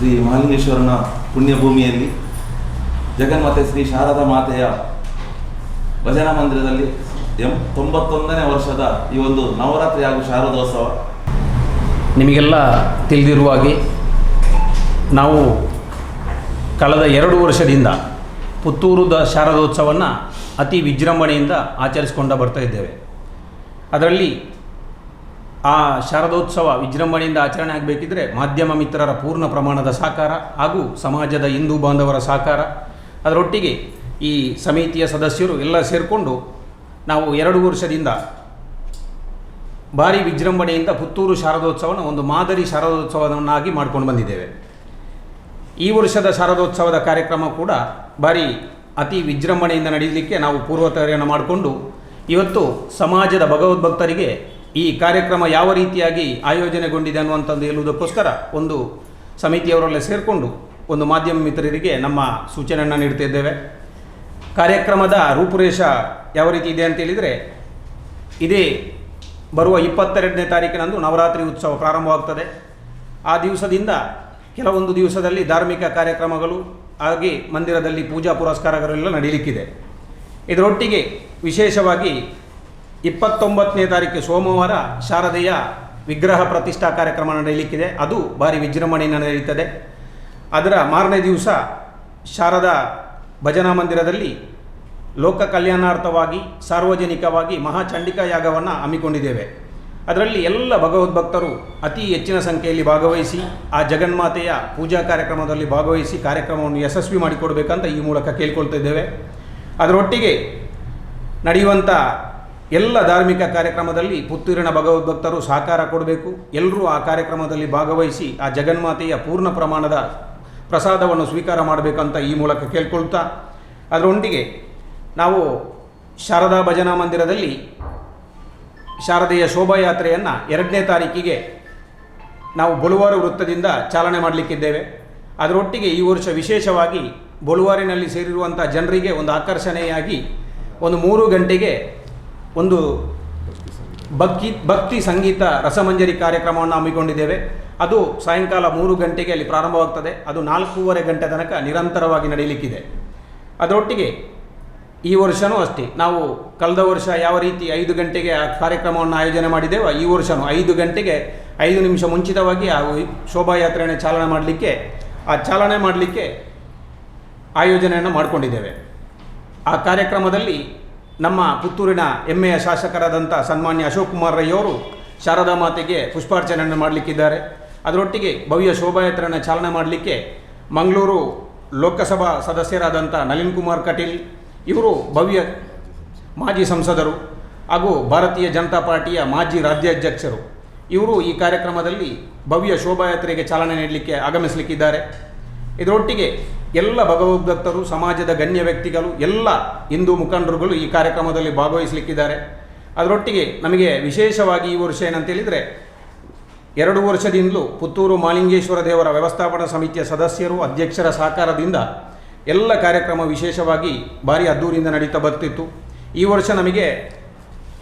ಶ್ರೀ ಮಹಾಲಿಂಗೇಶ್ವರನ ಪುಣ್ಯಭೂಮಿಯಲ್ಲಿ ಜಗನ್ಮಾತೆ ಶ್ರೀ ಶಾರದಾ ಮಾತೆಯ ಭಜನಾ ಮಂದಿರದಲ್ಲಿ ಎಂ ತೊಂಬತ್ತೊಂದನೇ ವರ್ಷದ ಈ ಒಂದು ನವರಾತ್ರಿ ಹಾಗೂ ಶಾರದೋತ್ಸವ. ನಿಮಗೆಲ್ಲ ತಿಳಿದಿರುವ ಹಾಗೆ ನಾವು ಕಳೆದ ಎರಡು ವರ್ಷದಿಂದ ಪುತ್ತೂರುದ ದ ಶಾರದೋತ್ಸವವನ್ನು ಅತಿ ವಿಜೃಂಭಣೆಯಿಂದ ಆಚರಿಸಿಕೊಂಡು ಬರ್ತಾ ಇದ್ದೇವೆ. ಅದರಲ್ಲಿ ಆ ಶಾರದೋತ್ಸವ ವಿಜೃಂಭಣೆಯಿಂದ ಆಚರಣೆ ಆಗಬೇಕಿದ್ರೆ ಮಾಧ್ಯಮ ಮಿತ್ರರ ಪೂರ್ಣ ಪ್ರಮಾಣದ ಸಹಕಾರ ಹಾಗೂ ಸಮಾಜದ ಹಿಂದೂ ಬಾಂಧವರ ಸಹಕಾರ ಅದರೊಟ್ಟಿಗೆ ಈ ಸಮಿತಿಯ ಸದಸ್ಯರು ಎಲ್ಲ ಸೇರಿಕೊಂಡು ನಾವು ಎರಡು ವರ್ಷದಿಂದ ಭಾರಿ ವಿಜೃಂಭಣೆಯಿಂದ ಪುತ್ತೂರು ಶಾರದೋತ್ಸವನ ಒಂದು ಮಾದರಿ ಶಾರದೋತ್ಸವವನ್ನಾಗಿ ಮಾಡ್ಕೊಂಡು ಬಂದಿದ್ದೇವೆ. ಈ ವರ್ಷದ ಶಾರದೋತ್ಸವದ ಕಾರ್ಯಕ್ರಮ ಕೂಡ ಭಾರಿ ಅತಿ ವಿಜೃಂಭಣೆಯಿಂದ ನಡೆಯಲಿಕ್ಕೆ ನಾವು ಪೂರ್ವ ತಯಾರಿಯನ್ನು ಮಾಡಿಕೊಂಡು ಇವತ್ತು ಸಮಾಜದ ಭಗವದ್ಭಕ್ತರಿಗೆ ಈ ಕಾರ್ಯಕ್ರಮ ಯಾವ ರೀತಿಯಾಗಿ ಆಯೋಜನೆಗೊಂಡಿದೆ ಅನ್ನುವಂಥದ್ದು ಹೇಳುವುದಕ್ಕೋಸ್ಕರ ಒಂದು ಸಮಿತಿಯವರೆಲ್ಲ ಸೇರಿಕೊಂಡು ಒಂದು ಮಾಧ್ಯಮ ಮಿತ್ರರಿಗೆ ನಮ್ಮ ಸೂಚನೆಯನ್ನು ನೀಡ್ತಾ ಇದ್ದೇವೆ. ಕಾರ್ಯಕ್ರಮದ ರೂಪುರೇಷ ಯಾವ ರೀತಿ ಇದೆ ಅಂತೇಳಿದರೆ ಇದೇ ಬರುವ ಇಪ್ಪತ್ತೆರಡನೇ ತಾರೀಕಿನಂದು ನವರಾತ್ರಿ ಉತ್ಸವ ಪ್ರಾರಂಭವಾಗ್ತದೆ. ಆ ದಿವಸದಿಂದ ಕೆಲವೊಂದು ದಿವಸದಲ್ಲಿ ಧಾರ್ಮಿಕ ಕಾರ್ಯಕ್ರಮಗಳು ಹಾಗೆ ಮಂದಿರದಲ್ಲಿ ಪೂಜಾ ಪುರಸ್ಕಾರಗಳೆಲ್ಲ ನಡೀಲಿಕ್ಕಿದೆ. ಇದರೊಟ್ಟಿಗೆ ವಿಶೇಷವಾಗಿ ಇಪ್ಪತ್ತೊಂಬತ್ತನೇ ತಾರೀಕು ಸೋಮವಾರ ಶಾರದೆಯ ವಿಗ್ರಹ ಪ್ರತಿಷ್ಠಾ ಕಾರ್ಯಕ್ರಮ ನಡೆಯಲಿಕ್ಕಿದೆ. ಅದು ಭಾರಿ ವಿಜೃಂಭಣೆಯಿಂದ ನಡೆಯುತ್ತದೆ. ಅದರ ಮಾರನೇ ದಿವಸ ಶಾರದಾ ಭಜನಾ ಮಂದಿರದಲ್ಲಿ ಲೋಕ ಕಲ್ಯಾಣಾರ್ಥವಾಗಿ, ಸಾರ್ವಜನಿಕವಾಗಿ ಮಹಾಚಂಡಿಕಾ ಯಾಗವನ್ನು ಹಮ್ಮಿಕೊಂಡಿದ್ದೇವೆ. ಅದರಲ್ಲಿ ಎಲ್ಲ ಭಗವದ್ಭಕ್ತರು ಅತಿ ಹೆಚ್ಚಿನ ಸಂಖ್ಯೆಯಲ್ಲಿ ಭಾಗವಹಿಸಿ, ಆ ಜಗನ್ಮಾತೆಯ ಪೂಜಾ ಕಾರ್ಯಕ್ರಮದಲ್ಲಿ ಭಾಗವಹಿಸಿ ಕಾರ್ಯಕ್ರಮವನ್ನು ಯಶಸ್ವಿ ಮಾಡಿಕೊಡಬೇಕಂತ ಈ ಮೂಲಕ ಕೇಳ್ಕೊಳ್ತಿದ್ದೇವೆ ಅದರೊಟ್ಟಿಗೆ ನಡೆಯುವಂಥ ಎಲ್ಲ ಧಾರ್ಮಿಕ ಕಾರ್ಯಕ್ರಮದಲ್ಲಿ ಪುತ್ತೂರಿನ ಭಗವದ್ಭಕ್ತರು ಸಹಕಾರ ಕೊಡಬೇಕು. ಎಲ್ಲರೂ ಆ ಕಾರ್ಯಕ್ರಮದಲ್ಲಿ ಭಾಗವಹಿಸಿ ಆ ಜಗನ್ಮಾತೆಯ ಪೂರ್ಣ ಪ್ರಮಾಣದ ಪ್ರಸಾದವನ್ನು ಸ್ವೀಕಾರ ಮಾಡಬೇಕಂತ ಈ ಮೂಲಕ ಕೇಳ್ಕೊಳ್ತಾ, ಅದರೊಂದಿಗೆ ನಾವು ಶಾರದಾ ಭಜನಾ ಮಂದಿರದಲ್ಲಿ ಶಾರದೆಯ ಶೋಭಾಯಾತ್ರೆಯನ್ನು ಎರಡನೇ ತಾರೀಕಿಗೆ ನಾವು ಬೊಳುವಾರು ವೃತ್ತದಿಂದ ಚಾಲನೆ ಮಾಡಲಿಕ್ಕಿದ್ದೇವೆ. ಅದರೊಟ್ಟಿಗೆ ಈ ವರ್ಷ ವಿಶೇಷವಾಗಿ ಬೊಳುವಾರಿನಲ್ಲಿ ಸೇರಿರುವಂಥ ಜನರಿಗೆ ಒಂದು ಆಕರ್ಷಣೆಯಾಗಿ ಒಂದು ಮೂರು ಗಂಟೆಗೆ ಒಂದು ಭಕ್ತಿ ಭಕ್ತಿ ಸಂಗೀತ ರಸಮಂಜರಿ ಕಾರ್ಯಕ್ರಮವನ್ನು ಹಮ್ಮಿಕೊಂಡಿದ್ದೇವೆ. ಅದು ಸಾಯಂಕಾಲ ಮೂರು ಗಂಟೆಗೆ ಅಲ್ಲಿ ಪ್ರಾರಂಭವಾಗ್ತದೆ. ಅದು ನಾಲ್ಕೂವರೆ ಗಂಟೆ ತನಕ ನಿರಂತರವಾಗಿ ನಡೆಯಲಿಕ್ಕಿದೆ ಅದರೊಟ್ಟಿಗೆ ಈ ವರ್ಷವೂ ಅಷ್ಟೇ. ನಾವು ಕಳೆದ ವರ್ಷ ಯಾವ ರೀತಿ ಐದು ಗಂಟೆಗೆ ಆ ಕಾರ್ಯಕ್ರಮವನ್ನು ಆಯೋಜನೆ ಮಾಡಿದ್ದೇವೋ, ಈ ವರ್ಷವೂ ಐದು ಗಂಟೆಗೆ ಐದು ನಿಮಿಷ ಮುಂಚಿತವಾಗಿ ಆ ಶೋಭಾಯಾತ್ರೆಯನ್ನು ಚಾಲನೆ ಮಾಡಲಿಕ್ಕೆ, ಆ ಚಾಲನೆ ಮಾಡಲಿಕ್ಕೆ ಆಯೋಜನೆಯನ್ನು ಮಾಡಿಕೊಂಡಿದ್ದೇವೆ. ಆ ಕಾರ್ಯಕ್ರಮದಲ್ಲಿ ನಮ್ಮ ಪುತ್ತೂರಿನ ಹೆಮ್ಮೆಯ ಶಾಸಕರಾದಂಥ ಸನ್ಮಾನ್ಯ ಅಶೋಕ್ ಕುಮಾರ್ ರೈ ಅವರು ಶಾರದಾ ಮಾತೆಗೆ ಪುಷ್ಪಾರ್ಚನೆಯನ್ನು ಮಾಡಲಿಕ್ಕಿದ್ದಾರೆ. ಅದರೊಟ್ಟಿಗೆ ಭವ್ಯ ಶೋಭಾಯಾತ್ರೆಯನ್ನು ಚಾಲನೆ ಮಾಡಲಿಕ್ಕೆ ಮಂಗಳೂರು ಲೋಕಸಭಾ ಸದಸ್ಯರಾದಂಥ ನಳಿನ್ ಕುಮಾರ್ ಕಟೀಲ್, ಇವರು ಭವ್ಯ ಮಾಜಿ ಸಂಸದರು ಹಾಗೂ ಭಾರತೀಯ ಜನತಾ ಪಾರ್ಟಿಯ ಮಾಜಿ ರಾಜ್ಯಾಧ್ಯಕ್ಷರು. ಇವರು ಈ ಕಾರ್ಯಕ್ರಮದಲ್ಲಿ ಭವ್ಯ ಶೋಭಾಯಾತ್ರೆಗೆ ಚಾಲನೆ ನೀಡಲಿಕ್ಕೆ ಆಗಮಿಸಲಿಕ್ಕಿದ್ದಾರೆ. ಇದರೊಟ್ಟಿಗೆ ಎಲ್ಲ ಭಗವದ್ಭಕ್ತರು ಸಮಾಜದ ಗಣ್ಯ ವ್ಯಕ್ತಿಗಳು, ಎಲ್ಲ ಹಿಂದೂ ಮುಖಂಡರುಗಳು ಈ ಕಾರ್ಯಕ್ರಮದಲ್ಲಿ ಭಾಗವಹಿಸಲಿಕ್ಕಿದ್ದಾರೆ. ಅದರೊಟ್ಟಿಗೆ ನಮಗೆ ವಿಶೇಷವಾಗಿ ಈ ವರ್ಷ ಏನಂತ ಹೇಳಿದರೆ, ಎರಡು ವರ್ಷದಿಂದಲೂ ಪುತ್ತೂರು ಮಾಲಿಂಗೇಶ್ವರ ದೇವರ ವ್ಯವಸ್ಥಾಪನಾ ಸಮಿತಿಯ ಸದಸ್ಯರು, ಅಧ್ಯಕ್ಷರ ಸಹಕಾರದಿಂದ ಎಲ್ಲ ಕಾರ್ಯಕ್ರಮ ವಿಶೇಷವಾಗಿ ಭಾರಿ ಅದ್ದೂರಿಯಿಂದ ನಡೀತಾ ಬರ್ತಿತ್ತು. ಈ ವರ್ಷ ನಮಗೆ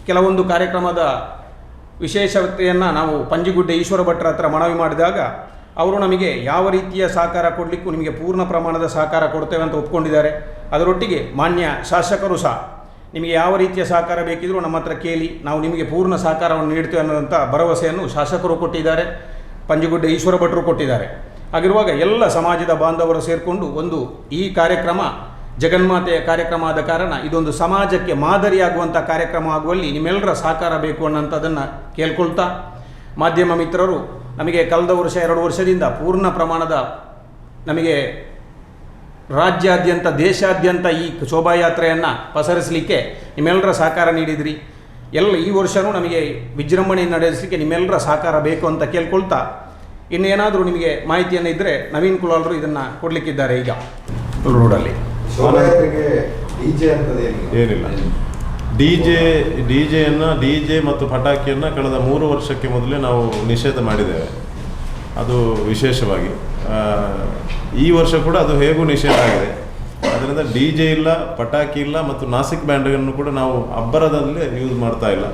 ಕೆಲವೊಂದು ಕಾರ್ಯಕ್ರಮದ ವಿಶೇಷತೆಯನ್ನು ನಾವು ಪಂಜಿಗುಡ್ಡೆ ಈಶ್ವರ ಭಟ್ರ ಹತ್ರ ಮನವಿ ಮಾಡಿದಾಗ ಅವರು ನಮಗೆ ಯಾವ ರೀತಿಯ ಸಹಕಾರ ಕೊಡಲಿಕ್ಕೂ ನಿಮಗೆ ಪೂರ್ಣ ಪ್ರಮಾಣದ ಸಹಕಾರ ಕೊಡ್ತೇವೆ ಅಂತ ಒಪ್ಕೊಂಡಿದ್ದಾರೆ. ಅದರೊಟ್ಟಿಗೆ ಮಾನ್ಯ ಶಾಸಕರು ಸಹ ನಿಮಗೆ ಯಾವ ರೀತಿಯ ಸಹಕಾರ ಬೇಕಿದ್ರೂ ನಮ್ಮ ಹತ್ರ ಕೇಳಿ, ನಾವು ನಿಮಗೆ ಪೂರ್ಣ ಸಹಕಾರವನ್ನು ನೀಡ್ತೇವೆ ಅನ್ನೋದಂಥ ಭರವಸೆಯನ್ನು ಶಾಸಕರು ಕೊಟ್ಟಿದ್ದಾರೆ, ಪಂಜುಗುಡ್ಡೆ ಈಶ್ವರ ಭಟ್ರು ಕೊಟ್ಟಿದ್ದಾರೆ. ಹಾಗಿರುವಾಗ ಎಲ್ಲ ಸಮಾಜದ ಬಾಂಧವರು ಸೇರಿಕೊಂಡು ಒಂದು ಈ ಕಾರ್ಯಕ್ರಮ, ಜಗನ್ಮಾತೆಯ ಕಾರ್ಯಕ್ರಮ ಆದ ಕಾರಣ ಇದೊಂದು ಸಮಾಜಕ್ಕೆ ಮಾದರಿಯಾಗುವಂಥ ಕಾರ್ಯಕ್ರಮ ಆಗುವಲ್ಲಿ ನಿಮ್ಮೆಲ್ಲರ ಸಹಕಾರ ಬೇಕು ಅನ್ನೋಂಥದ್ದನ್ನು ಕೇಳ್ಕೊಳ್ತಾ ಮಾಧ್ಯಮ ಮಿತ್ರರು ನಮಗೆ ಕಳೆದ ವರ್ಷ ಎರಡು ವರ್ಷದಿಂದ ಪೂರ್ಣ ಪ್ರಮಾಣದ ನಮಗೆ ರಾಜ್ಯಾದ್ಯಂತ ದೇಶಾದ್ಯಂತ ಈ ಶೋಭಾಯಾತ್ರೆಯನ್ನು ಪಸರಿಸಲಿಕ್ಕೆ ನಿಮ್ಮೆಲ್ಲರ ಸಹಕಾರ ನೀಡಿದ್ರಿ. ಎಲ್ಲ ಈ ವರ್ಷವೂ ನಮಗೆ ವಿಜೃಂಭಣೆ ನಡೆಸಲಿಕ್ಕೆ ನಿಮ್ಮೆಲ್ಲರ ಸಹಕಾರ ಬೇಕು ಅಂತ ಕೇಳ್ಕೊಳ್ತಾ ಇನ್ನೇನಾದರೂ ನಿಮಗೆ ಮಾಹಿತಿಯನ್ನು ಇದ್ದರೆ ನವೀನ್ ಕುಲಾಲರು ಇದನ್ನು ಕೊಡಲಿಕ್ಕಿದ್ದಾರೆ ಈಗ. ರೋಡಲ್ಲಿ. ಶೋಭಾಯಾತ್ರೆಗೆ ಡಿಜೆ ಅಂತದೇ ಏನಿಲ್ಲ. ಡಿ ಜೆ, ಡಿ ಜೆಯನ್ನು, ಡಿ ಜೆ ಮತ್ತು ಪಟಾಕಿಯನ್ನು ಕಳೆದ ಮೂರು ವರ್ಷಕ್ಕೆ ಮೊದಲೇ ನಾವು ನಿಷೇಧ ಮಾಡಿದ್ದೇವೆ. ಅದು ವಿಶೇಷವಾಗಿ. ಈ ವರ್ಷ ಕೂಡ ಅದು ಹೇಗೂ ನಿಷೇಧ ಆಗಿದೆ. ಅದರಿಂದ ಡಿ ಜೆ ಇಲ್ಲ, ಪಟಾಕಿ ಇಲ್ಲ ಮತ್ತು ನಾಸಿಕ್ ಬ್ಯಾಂಡನ್ನು ಕೂಡ ನಾವು ಅಬ್ಬರದಲ್ಲಿ ಯೂಸ್ ಮಾಡ್ತಾ ಇಲ್ಲ.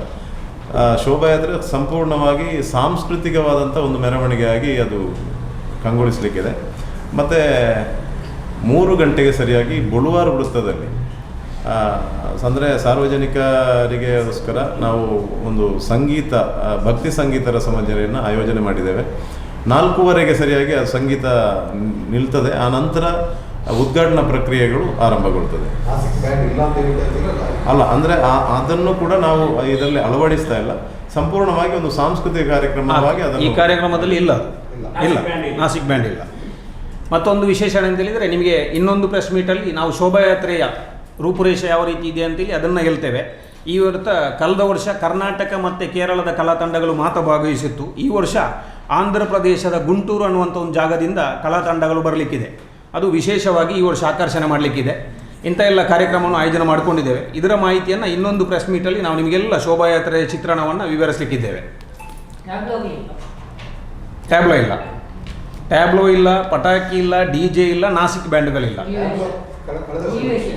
ಶೋಭಾಯಾತ್ರೆ ಸಂಪೂರ್ಣವಾಗಿ ಸಾಂಸ್ಕೃತಿಕವಾದಂಥ ಒಂದು ಮೆರವಣಿಗೆಯಾಗಿ ಅದು ಕಂಗೊಳಿಸಲಿಕ್ಕಿದೆ. ಮತ್ತು ಮೂರು ಗಂಟೆಗೆ ಸರಿಯಾಗಿ ಬುಳುವಾರು ವೃತ್ತದಲ್ಲಿ ಅಂದರೆ ಸಾರ್ವಜನಿಕರಿಗೋಸ್ಕರ ನಾವು ಒಂದು ಸಂಗೀತ ಭಕ್ತಿ ಸಂಗೀತ ರಸಮಂಜರಿಯನ್ನು ಆಯೋಜನೆ ಮಾಡಿದ್ದೇವೆ. ನಾಲ್ಕೂವರೆಗೆ ಸರಿಯಾಗಿ ಆ ಸಂಗೀತ ನಿಲ್ತದೆ. ಆ ನಂತರ ಉದ್ಘಾಟನಾ ಪ್ರಕ್ರಿಯೆಗಳು ಆರಂಭಗೊಳ್ತದೆ. ನಾಸಿಕ್ ಬ್ಯಾಂಡ್ ಇಲ್ಲ ಅಂತ ಹೇಳ್ತಿರಲ್ಲ ಅಲ್ಲ ಅಂದರೆ ಅದನ್ನು ಕೂಡ ನಾವು ಇದರಲ್ಲಿ ಅಳವಡಿಸ್ತಾ ಇಲ್ಲ. ಸಂಪೂರ್ಣವಾಗಿ ಒಂದು ಸಾಂಸ್ಕೃತಿಕ ಕಾರ್ಯಕ್ರಮವಾಗಿ ಈ ಕಾರ್ಯಕ್ರಮದಲ್ಲಿ ಇಲ್ಲ. ಇಲ್ಲ. ನಾಸಿಕ್ ಬ್ಯಾಂಡ್ ಇಲ್ಲ. ನಾಸಿಕ್ ಬ್ಯಾಂಡ್ ಇಲ್ಲ. ಮತ್ತೊಂದು ವಿಶೇಷ ಅಂತ ಹೇಳಿದರೆ ನಿಮಗೆ ಇನ್ನೊಂದು ಪ್ರೆಸ್ ಮೀಟಲ್ಲಿ ನಾವು ಶೋಭಾಯಾತ್ರೆಯ ರೂಪುರೇಷೆ ಯಾವ ರೀತಿ ಇದೆ ಅಂತೇಳಿ ಅದನ್ನು ಹೇಳ್ತೇವೆ. ಈ ವರ್ಷ ಕಳೆದ ವರ್ಷ ಕರ್ನಾಟಕ ಮತ್ತು ಕೇರಳದ ಕಲಾ ತಂಡಗಳು ಮಾತ್ರ ಭಾಗವಹಿಸಿತ್ತು ಈ ವರ್ಷ ಆಂಧ್ರ ಪ್ರದೇಶದ ಗುಂಟೂರು ಅನ್ನುವಂಥ ಒಂದು ಜಾಗದಿಂದ ಕಲಾ ತಂಡಗಳು ಬರಲಿಕ್ಕಿದೆ. ಅದು ವಿಶೇಷವಾಗಿ ಈ ವರ್ಷ ಆಕರ್ಷಣೆ ಮಾಡಲಿಕ್ಕಿದೆ. ಇಂಥ ಎಲ್ಲ ಕಾರ್ಯಕ್ರಮವನ್ನು ಆಯೋಜನೆ ಮಾಡಿಕೊಂಡಿದ್ದೇವೆ. ಇದರ ಮಾಹಿತಿಯನ್ನು ಇನ್ನೊಂದು ಪ್ರೆಸ್ ಮೀಟಲ್ಲಿ ನಾವು ನಿಮಗೆಲ್ಲ ಶೋಭಾಯಾತ್ರೆಯ ಚಿತ್ರಣವನ್ನು ವಿವರಿಸಲಿಕ್ಕಿದ್ದೇವೆ. ಟ್ಯಾಬ್ಲೋ ಇಲ್ಲ. ಟ್ಯಾಬ್ಲೋ ಇಲ್ಲ. ಪಟಾಕಿ ಇಲ್ಲ ಡಿ ಜೆ ಇಲ್ಲ ನಾಸಿಕ್ ಬ್ಯಾಂಡ್ಗಳಿಲ್ಲ.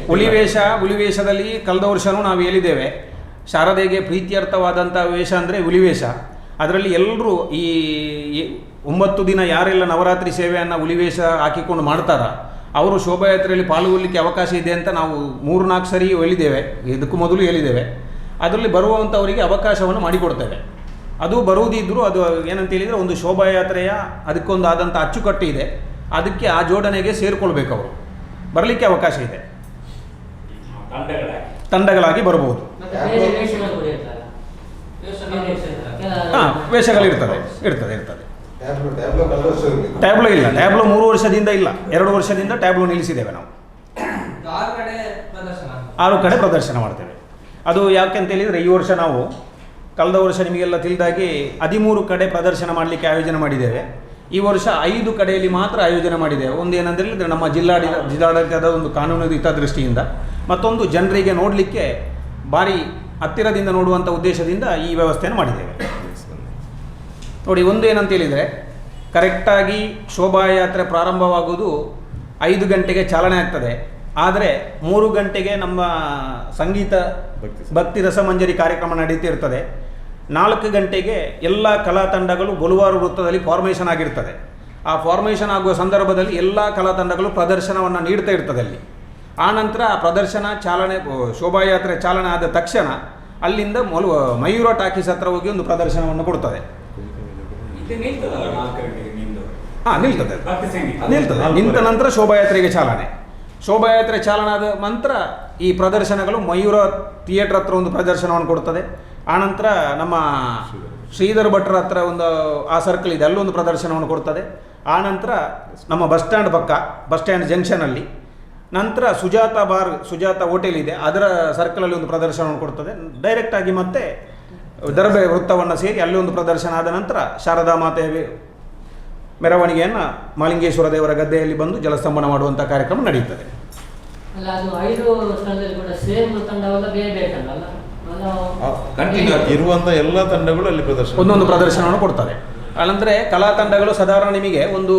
ಹುಲಿವೇಷ ಹುಲಿವೇಷದಲ್ಲಿ ಕಳೆದ ವರ್ಷವೂ ನಾವು ಹೇಳಿದ್ದೇವೆ. ಶಾರದೆಗೆ ಪ್ರೀತ್ಯರ್ಥವಾದಂಥ ವೇಷ ಅಂದರೆ ಹುಲಿವೇಷ ಅದರಲ್ಲಿ ಎಲ್ಲರೂ ಈ ಈ ಒಂಬತ್ತು ದಿನ ಯಾರೆಲ್ಲ ನವರಾತ್ರಿ ಸೇವೆಯನ್ನು ಹುಲಿವೇಷ ಹಾಕಿಕೊಂಡು ಮಾಡ್ತಾರ ಅವರು ಶೋಭಾಯಾತ್ರೆಯಲ್ಲಿ ಪಾಲ್ಗೊಳ್ಳಲಿಕ್ಕೆ ಅವಕಾಶ ಇದೆ ಅಂತ ನಾವು ಮೂರು ನಾಲ್ಕು ಸರಿ ಹೇಳಿದ್ದೇವೆ. ಇದಕ್ಕೂ ಮೊದಲು ಹೇಳಿದ್ದೇವೆ. ಅದರಲ್ಲಿ ಬರುವಂಥವರಿಗೆ ಅವಕಾಶವನ್ನು ಮಾಡಿಕೊಡ್ತೇವೆ. ಅದು ಬರುವುದಿದ್ದರೂ ಅದು ಏನಂತ ಹೇಳಿದರೆ ಒಂದು ಶೋಭಾಯಾತ್ರೆಯ ಅದಕ್ಕೊಂದು ಆದಂಥ ಅಚ್ಚುಕಟ್ಟು ಇದೆ. ಅದಕ್ಕೆ ಆ ಜೋಡಣೆಗೆ ಸೇರಿಕೊಳ್ಬೇಕು ಅವರು. ಬರಲಿಕ್ಕೆ ಅವಕಾಶ ಇದೆ. ತಂಡಗಳಾಗಿ. ಬರಬಹುದು. ಬೇರೆ ವೇಷಗಳು ಹಾಂ. ವೇಷಗಳಿರ್ತದೆ ಇರ್ತದೆ ಇರ್ತದೆ ಟ್ಯಾಬ್ಲೋ ಇಲ್ಲ ಟ್ಯಾಬ್ಲೋ ಮೂರು ವರ್ಷದಿಂದ ಇಲ್ಲ ಎರಡು ವರ್ಷದಿಂದ ಟ್ಯಾಬ್ಲೋ ನಿಲ್ಲಿಸಿದ್ದೇವೆ ನಾವು. ಆರು ಕಡೆ ಪ್ರದರ್ಶನ ಆರು ಕಡೆ ಪ್ರದರ್ಶನ ಮಾಡ್ತೇವೆ. ಅದು ಯಾಕೆ ಅಂತ ಹೇಳಿದರೆ ಈ ವರ್ಷ ನಾವು ಕಳೆದ ವರ್ಷ ನಿಮಗೆಲ್ಲ ತಿಳಿದಾಗಿ ಹದಿಮೂರು ಕಡೆ ಪ್ರದರ್ಶನ ಮಾಡಲಿಕ್ಕೆ ಆಯೋಜನೆ ಮಾಡಿದ್ದೇವೆ. ಈ ವರ್ಷ ಐದು ಕಡೆಯಲ್ಲಿ ಮಾತ್ರ ಆಯೋಜನೆ ಮಾಡಿದೆ. ಒಂದು ಏನಂತ ಹೇಳಿದರೆ ನಮ್ಮ ಜಿಲ್ಲಾಡಿ ಜಿಲ್ಲಾಡಳಿತದ ಒಂದು ಕಾನೂನು ಹಿತದೃಷ್ಟಿಯಿಂದ ಮತ್ತೊಂದು ಜನರಿಗೆ ನೋಡಲಿಕ್ಕೆ ಭಾರಿ ಹತ್ತಿರದಿಂದ ನೋಡುವಂಥ ಉದ್ದೇಶದಿಂದ ಈ ವ್ಯವಸ್ಥೆಯನ್ನು ಮಾಡಿದ್ದೇವೆ. ನೋಡಿ ಒಂದು ಏನಂತ ಹೇಳಿದರೆ ಕರೆಕ್ಟಾಗಿ ಶೋಭಾಯಾತ್ರೆ ಪ್ರಾರಂಭವಾಗುವುದು ಐದು ಗಂಟೆಗೆ ಚಾಲನೆ ಆಗ್ತದೆ. ಆದರೆ ಮೂರು ಗಂಟೆಗೆ ನಮ್ಮ ಸಂಗೀತ ಭಕ್ತಿ ಭಕ್ತಿ ರಸಮಂಜರಿ ಕಾರ್ಯಕ್ರಮ ನಡೀತಿರ್ತದೆ. ನಾಲ್ಕು ಗಂಟೆಗೆ ಎಲ್ಲ ಕಲಾ ತಂಡಗಳು ಬೊಲುವಾರು ವೃತ್ತದಲ್ಲಿ ಫಾರ್ಮೇಷನ್ ಆಗಿರ್ತದೆ. ಆ ಫಾರ್ಮೇಷನ್ ಆಗುವ ಸಂದರ್ಭದಲ್ಲಿ ಎಲ್ಲ ಕಲಾ ತಂಡಗಳು ಪ್ರದರ್ಶನವನ್ನು ನೀಡ್ತಾ ಇರ್ತದೆ ಅಲ್ಲಿ. ಆನಂತರ ಆ ಪ್ರದರ್ಶನ ಚಾಲನೆ ಶೋಭಾಯಾತ್ರೆ ಚಾಲನೆ ಆದ ತಕ್ಷಣ ಅಲ್ಲಿಂದ ಮೊಲು ಮಯೂರ ಟಾಕೀಸ್ ಹತ್ರ ಹೋಗಿ ಒಂದು ಪ್ರದರ್ಶನವನ್ನು ಕೊಡ್ತದೆ. ಹಾಂ ನಿಲ್ತದೆ. ನಿಲ್ತದೆ. ನಿಂತ ನಂತರ ಶೋಭಾಯಾತ್ರೆಗೆ ಚಾಲನೆ. ಶೋಭಾಯಾತ್ರೆ ಚಾಲನೆ ಆದ ನಂತರ ಈ ಪ್ರದರ್ಶನಗಳು ಮಯೂರ ಥಿಯೇಟರ್ ಹತ್ರ ಒಂದು ಪ್ರದರ್ಶನವನ್ನು ಕೊಡ್ತದೆ. ಆನಂತರ ನಮ್ಮ ಶ್ರೀಧರ್ ಭಟ್ರ ಹತ್ರ ಒಂದು, ಆ ಸರ್ಕಲ್ ಇದೆ, ಅಲ್ಲೊಂದು ಪ್ರದರ್ಶನವನ್ನು ಕೊಡ್ತದೆ. ಆನಂತರ ನಮ್ಮ ಬಸ್ ಸ್ಟ್ಯಾಂಡ್ ಪಕ್ಕ, ಬಸ್ ಸ್ಟ್ಯಾಂಡ್ ಜಂಕ್ಷನಲ್ಲಿ ನಂತರ ಸುಜಾತ ಬಾರ್, ಸುಜಾತ ಹೋಟೆಲ್ ಇದೆ, ಅದರ ಸರ್ಕಲಲ್ಲಿ ಒಂದು ಪ್ರದರ್ಶನವನ್ನು ಕೊಡ್ತದೆ. ಡೈರೆಕ್ಟಾಗಿ ಮತ್ತೆ ದರ್ಬೆ ವೃತ್ತವನ್ನು ಸೇರಿ ಅಲ್ಲಿ ಒಂದು ಪ್ರದರ್ಶನ ಆದ ನಂತರ ಶಾರದಾ ಮಾತೆಯ ಮೆರವಣಿಗೆಯನ್ನು ಮಾಲಿಂಗೇಶ್ವರ ದೇವರ ಗದ್ದೆಯಲ್ಲಿ ಬಂದು ಜಲಸ್ತಂಭನ ಮಾಡುವಂಥ ಕಾರ್ಯಕ್ರಮ ನಡೆಯುತ್ತದೆ ಕಂಟಿನ್ಯೂ ಇರುವಂಥ ಎಲ್ಲ ತಂಡಗಳು ಅಲ್ಲಿ ಪ್ರದರ್ಶನ ಒಂದೊಂದು ಪ್ರದರ್ಶನವನ್ನು ಕೊಡ್ತಾರೆ. ಅಲ್ಲಂದ್ರೆ ಕಲಾ ತಂಡಗಳು ಸಾಧಾರಣ ನಿಮಗೆ ಒಂದು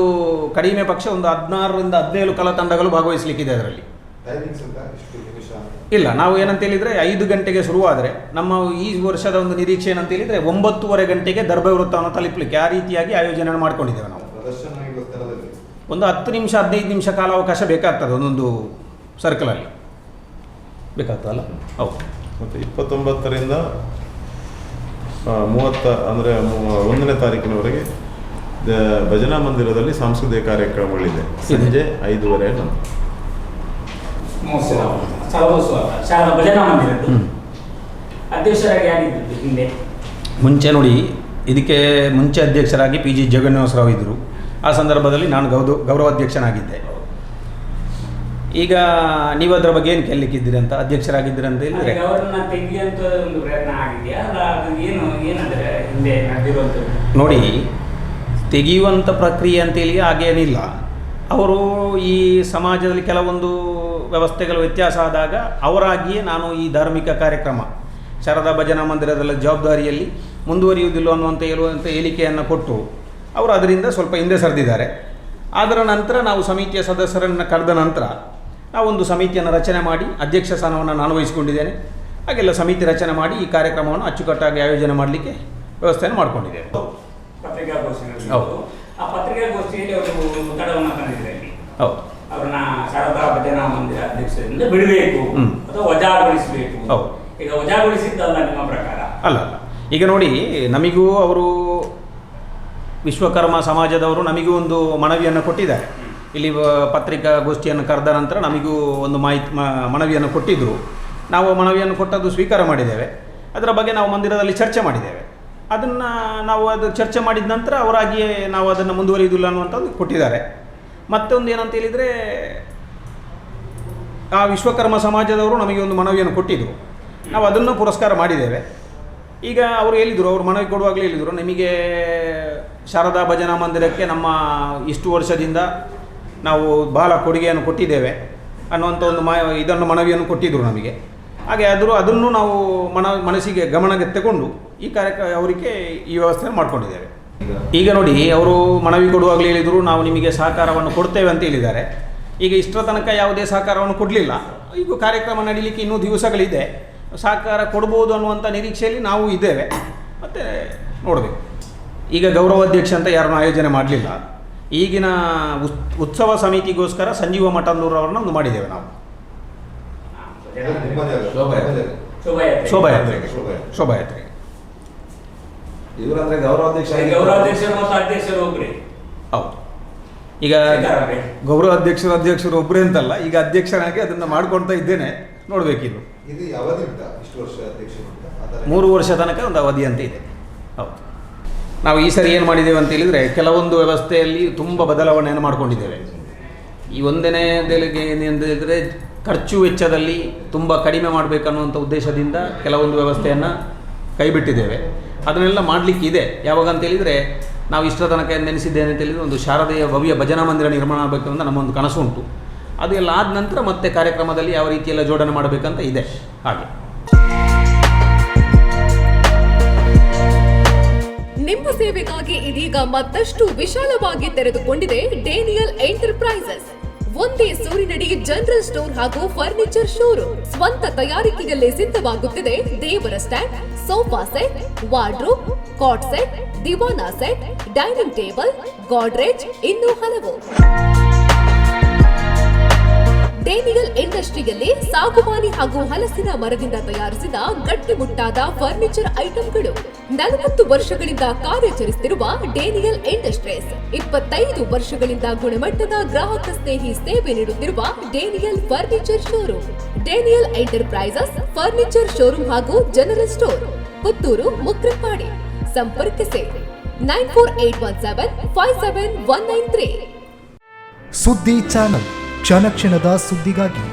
ಕಡಿಮೆ ಪಕ್ಷ ಒಂದು ಹದಿನಾರರಿಂದ ಹದಿನೇಳು ಕಲಾ ತಂಡಗಳು ಭಾಗವಹಿಸಲಿಕ್ಕಿದೆ ಅದರಲ್ಲಿ. ಟೈಮಿಂಗ್ಸ್ ಅಂತ ಇಷ್ಟು ನಿಮಿಷ. ಇಲ್ಲ ನಾವು ಏನಂತ ಹೇಳಿದ್ರೆ ಐದು ಗಂಟೆಗೆ ಶುರುವಾದರೆ ನಮ್ಮ ಈ ವರ್ಷದ ಒಂದು ನಿರೀಕ್ಷೆ ಏನಂತ ಹೇಳಿದ್ರೆ ಒಂಬತ್ತೂವರೆ ಗಂಟೆಗೆ ದರ್ಬೆ ವೃತ್ತವನ್ನು ತಲುಪಲಿಕ್ಕೆ ಆ ರೀತಿಯಾಗಿ ಆಯೋಜನೆ ಮಾಡ್ಕೊಂಡಿದ್ದೇವೆ ನಾವು. ಒಂದು ಹತ್ತು ನಿಮಿಷ ಹದಿನೈದು ನಿಮಿಷ ಕಾಲಾವಕಾಶ ಬೇಕಾಗ್ತದೆ ಒಂದೊಂದು ಸರ್ಕಲಲ್ಲಿ ಬೇಕಾಗ್ತದಲ್ಲ? ಹೌದು ಮತ್ತು ಇಪ್ಪತ್ತೊಂಬತ್ತರಿಂದ ಮೂವತ್ತ ಅಂದರೆ ಒಂದನೇ ತಾರೀಕಿನವರೆಗೆ ದ- ಭಜನಾ ಮಂದಿರದಲ್ಲಿ ಸಾಂಸ್ಕೃತಿಕ ಕಾರ್ಯಕ್ರಮಗಳಿದೆ ಸಂಜೆ ಐದೂವರೆ ಮುಂಚೆ ನೋಡಿ ಇದಕ್ಕೆ ಮುಂಚೆ ಅಧ್ಯಕ್ಷರಾಗಿ ಪಿ ಜಿ ಜಗನ್ನಿವಾಸರಾವ್ ಇದ್ದರು ಆ ಸಂದರ್ಭದಲ್ಲಿ ನಾನು ಗೌರವ ಗೌರವಾಧ್ಯಕ್ಷನಾಗಿದ್ದೆ. ಈಗ ನೀವು ಅದರ ಬಗ್ಗೆ ಏನು ಕೇಳಲಿಕ್ಕಿದ್ದೀರಿ ಅಂತ ಅಧ್ಯಕ್ಷರಾಗಿದ್ದೀರಿ ಅಂತ ಹೇಳಿದ್ರೆ. ನೋಡಿ ತೆಗೆಯುವಂಥ ಪ್ರಕ್ರಿಯೆ ಅಂತೇಳಿ ಹಾಗೇನಿಲ್ಲ ಅವರು ಈ ಸಮಾಜದಲ್ಲಿ ಕೆಲವೊಂದು ವ್ಯವಸ್ಥೆಗಳು ವ್ಯತ್ಯಾಸ ಆದಾಗ ಅವರಾಗಿಯೇ ನಾನು ಈ ಧಾರ್ಮಿಕ ಕಾರ್ಯಕ್ರಮ ಶಾರದಾ ಭಜನಾ ಮಂದಿರದಲ್ಲಿ ಜವಾಬ್ದಾರಿಯಲ್ಲಿ ಮುಂದುವರಿಯುವುದಿಲ್ಲ ಅನ್ನುವಂಥ ಹೇಳುವಂಥ ಹೇಳಿಕೆಯನ್ನು ಕೊಟ್ಟು ಅವರು ಅದರಿಂದ ಸ್ವಲ್ಪ ಹಿಂದೆ ಸರಿದಿದ್ದಾರೆ. ಅದರ ನಂತರ ನಾವು ಸಮಿತಿಯ ಸದಸ್ಯರನ್ನು ಕರೆದ ನಂತರ ನಾವೊಂದು ಸಮಿತಿಯನ್ನು ರಚನೆ ಮಾಡಿ ಅಧ್ಯಕ್ಷ ಸ್ಥಾನವನ್ನು ನಾನು ವಹಿಸಿಕೊಂಡಿದ್ದೇನೆ. ಹಾಗೆಲ್ಲ ಸಮಿತಿ ರಚನೆ ಮಾಡಿ ಈ ಕಾರ್ಯಕ್ರಮವನ್ನು ಅಚ್ಚುಕಟ್ಟಾಗಿ ಆಯೋಜನೆ ಮಾಡಲಿಕ್ಕೆ ವ್ಯವಸ್ಥೆಯನ್ನು ಮಾಡಿಕೊಂಡಿದ್ದೇವೆ. ಹೌದು. ಹೌದು. ಅವ್ರನ್ನ ಶಾರದಾ ಭಜನಾ ಮಂದಿರ ಅಧ್ಯಕ್ಷರಿಂದ ಬಿಡಬೇಕು ಹ್ಮ್. ಅಥವಾ ವಜಾಗೊಳಿಸಬೇಕು. ಹೌದು. ಈಗ ವಜಾಗೊಳಿಸಿದ್ದಲ್ಲ ನಿಮ್ಮ ಪ್ರಕಾರ? ಅಲ್ಲ ಅಲ್ಲ. ಈಗ ನೋಡಿ ನಮಿಗೂ ಅವರು ವಿಶ್ವಕರ್ಮ ಸಮಾಜದವರು ನಮಗೂ ಒಂದು ಮನವಿಯನ್ನು ಕೊಟ್ಟಿದ್ದಾರೆ. ಇಲ್ಲಿ ಪತ್ರಿಕಾಗೋಷ್ಠಿಯನ್ನು ಕರೆದ ನಂತರ ನಮಗೂ ಒಂದು ಮಾಹಿತಿ ಮನವಿಯನ್ನು ಕೊಟ್ಟಿದ್ದರು ನಾವು ಮನವಿಯನ್ನು ಕೊಟ್ಟದ್ದು ಸ್ವೀಕಾರ ಮಾಡಿದ್ದೇವೆ. ಅದರ ಬಗ್ಗೆ ನಾವು ಮಂದಿರದಲ್ಲಿ ಚರ್ಚೆ ಮಾಡಿದ್ದೇವೆ. ಅದನ್ನು ನಾವು ಅದು ಚರ್ಚೆ ಮಾಡಿದ ನಂತರ ಅವರಾಗಿಯೇ ನಾವು ಅದನ್ನು ಮುಂದುವರಿಯುವುದಿಲ್ಲ ಅನ್ನುವಂಥದ್ದು ಕೊಟ್ಟಿದ್ದಾರೆ. ಮತ್ತೊಂದು ಏನಂತ ಹೇಳಿದರೆ, ಆ ವಿಶ್ವಕರ್ಮ ಸಮಾಜದವರು ನಮಗೆ ಒಂದು ಮನವಿಯನ್ನು ಕೊಟ್ಟಿದ್ದರು ನಾವು ಅದನ್ನು ಪುರಸ್ಕಾರ ಮಾಡಿದ್ದೇವೆ. ಈಗ ಅವರು ಹೇಳಿದರು, ಅವರು ಮನವಿ ಕೊಡುವಾಗಲೇ ಹೇಳಿದರು, ನಿಮಗೆ ಶಾರದಾ ಭಜನಾ ಮಂದಿರಕ್ಕೆ ನಮ್ಮ ಇಷ್ಟು ವರ್ಷದಿಂದ ನಾವು ಬಹಳ ಕೊಡುಗೆಯನ್ನು ಕೊಟ್ಟಿದ್ದೇವೆ ಅನ್ನುವಂಥ ಒಂದು ಮಾ ಇದನ್ನು ಮನವಿಯನ್ನು ಕೊಟ್ಟಿದ್ದರು ನಮಗೆ. ಹಾಗೆ ಆದರೂ ಅದನ್ನು ನಾವು ಮನ ಮನಸ್ಸಿಗೆ ಗಮನಕ್ಕೆ ತಗೊಂಡು ಈ ಕಾರ್ಯಕ್ರಮ ಅವರಿಗೆ ಈ ವ್ಯವಸ್ಥೆಯನ್ನು ಮಾಡಿಕೊಂಡಿದ್ದೇವೆ. ಈಗ ನೋಡಿ, ಅವರು ಮನವಿ ಕೊಡುವಾಗಲೇ ಹೇಳಿದರು, ನಾವು ನಿಮಗೆ ಸಹಕಾರವನ್ನು ಕೊಡ್ತೇವೆ ಅಂತ ಹೇಳಿದ್ದಾರೆ. ಈಗ ಇಷ್ಟರ ತನಕ ಯಾವುದೇ ಸಹಕಾರವನ್ನು ಕೊಡಲಿಲ್ಲ. ಈಗ ಕಾರ್ಯಕ್ರಮ ನಡೀಲಿಕ್ಕೆ ಇನ್ನೂ ದಿವಸಗಳಿದೆ. ಸಹಕಾರ ಕೊಡ್ಬೋದು ಅನ್ನುವಂಥ ನಿರೀಕ್ಷೆಯಲ್ಲಿ ನಾವು ಇದ್ದೇವೆ. ಮತ್ತು ನೋಡಬೇಕು. ಈಗ ಗೌರವಾಧ್ಯಕ್ಷ ಅಂತ ಯಾರನ್ನು ಆಯೋಜನೆ ಮಾಡಲಿಲ್ಲ. ಈಗಿನ ಉತ್ ಉತ್ಸವ ಸಮಿತಿಗೋಸ್ಕರ ಸಂಜೀವ ಮಠಂದೂರವ್ರನ್ನ ಒಂದು ಮಾಡಿದ್ದೇವೆ ನಾವು. ಶೋಭಾಯಾತ್ರೆಗೆ ಶೋಭಾಯಾತ್ರೆಗೆ ಇವರಂದ್ರೆ ಗೌರವಾಧ್ಯಕ್ಷ ಈಗ ಗೌರವಾಧ್ಯಕ್ಷರು ಮತ್ತು ಅಧ್ಯಕ್ಷರು ಒಬ್ಬರೇ ಹೌದು. ಈಗ? ಗೌರವ ಅಧ್ಯಕ್ಷರು ಅಧ್ಯಕ್ಷರು ಒಬ್ಬರೇ ಅಂತಲ್ಲ ಈಗ ಅಧ್ಯಕ್ಷನಾಗಿ ಅದನ್ನು ಮಾಡ್ಕೊಳ್ತಾ ಇದ್ದೇನೆ ನೋಡಬೇಕಿನ್ನು ಇದು ಇಷ್ಟು ವರ್ಷ ಮೂರು ವರ್ಷ ತನಕ ಒಂದು ಅವಧಿ ಅಂತ ಇದೆ. ಹೌದು. ನಾವು ಈ ಸರಿ ಏನು ಮಾಡಿದ್ದೇವೆ ಅಂತ ಹೇಳಿದರೆ ಕೆಲವೊಂದು ವ್ಯವಸ್ಥೆಯಲ್ಲಿ ತುಂಬ ಬದಲಾವಣೆಯನ್ನು ಮಾಡಿಕೊಂಡಿದ್ದೇವೆ. ಈ ಒಂದನೇದೆಲೆಗೆ ಏನೆಂದು ಹೇಳಿದರೆ ಖರ್ಚು ವೆಚ್ಚದಲ್ಲಿ ತುಂಬ ಕಡಿಮೆ ಮಾಡಬೇಕನ್ನುವಂಥ ಉದ್ದೇಶದಿಂದ ಕೆಲವೊಂದು ವ್ಯವಸ್ಥೆಯನ್ನು ಕೈಬಿಟ್ಟಿದ್ದೇವೆ. ಅದನ್ನೆಲ್ಲ ಮಾಡಲಿಕ್ಕೆ ಇದೆ. ಯಾವಾಗ ಅಂತ ಹೇಳಿದರೆ ನಾವು ಇಷ್ಟರ ತನಕ ನೆನೆಸಿದ್ದೇನೆ ಅಂತ ಹೇಳಿದರೆ ಒಂದು ಶಾರದೆಯ ಭವ್ಯ ಭಜನಾ ಮಂದಿರ ನಿರ್ಮಾಣ ಆಗಬೇಕು ಅಂತ ನಮ್ಮೊಂದು ಕನಸು ಉಂಟು. ಅದು ಆದ ನಂತರ ಮತ್ತೆ ಕಾರ್ಯಕ್ರಮದಲ್ಲಿ ಯಾವ ರೀತಿಯೆಲ್ಲ ಜೋಡಣೆ ಮಾಡಬೇಕಂತ ಇದೆ. ಹಾಗೆ. ನಿಮ್ಮ ಸೇವೆಗಾಗಿ ಇದೀಗ ಮತ್ತಷ್ಟು ವಿಶಾಲವಾಗಿ ತೆರೆದುಕೊಂಡಿದೆ ಡೇನಿಯಲ್ ಎಂಟರ್ಪ್ರೈಸಸ್. ಒಂದೇ ಸೂರಿನಡಿ ಜನರಲ್ ಸ್ಟೋರ್ ಹಾಗೂ ಫರ್ನಿಚರ್ ಶೋರೂಮ್. ಸ್ವಂತ ತಯಾರಿಕೆಯಲ್ಲೇ ಸಿದ್ಧವಾಗುತ್ತಿದೆ ದೇವರ stand, sofa set, wardrobe, cot set, Diwana set, dining table, Godrej ಇನ್ನೂ ಹಲವು. ಡೇನಿಯಲ್ ಇಂಡಸ್ಟ್ರಿಯಲ್ಲಿ ಸಾಗುವಾನಿ ಹಾಗೂ ಹಲಸಿನ ಮರದಿಂದ ತಯಾರಿಸಿದ ಗಟ್ಟಿಮುಟ್ಟಾದ ಫರ್ನಿಚರ್ ಐಟಂಗಳು. ನಲವತ್ತು ವರ್ಷಗಳಿಂದ ಕಾರ್ಯಾಚರಿಸುತ್ತಿರುವ ಡೇನಿಯಲ್ ಇಂಡಸ್ಟ್ರೀಸ್. ಇಪ್ಪತ್ತೈದು ವರ್ಷಗಳಿಂದ ಗುಣಮಟ್ಟದ ಗ್ರಾಹಕ ಸ್ನೇಹಿ ಸೇವೆ ನೀಡುತ್ತಿರುವ Daniel furniture showroom. Daniel enterprises furniture showroom ಹಾಗೂ ಜನರಲ್ ಸ್ಟೋರ್. ಪುತ್ತೂರು ಮುಕ್ರಪಾಡಿ ಸಂಪರ್ಕಿಸಿ. Nine four eight one seven five seven one nine three. ಸುದ್ದಿ ಚಾನಲ್. ಕ್ಷಣ ಕ್ಷಣದ ಸುದ್ದಿಗಾಗಿ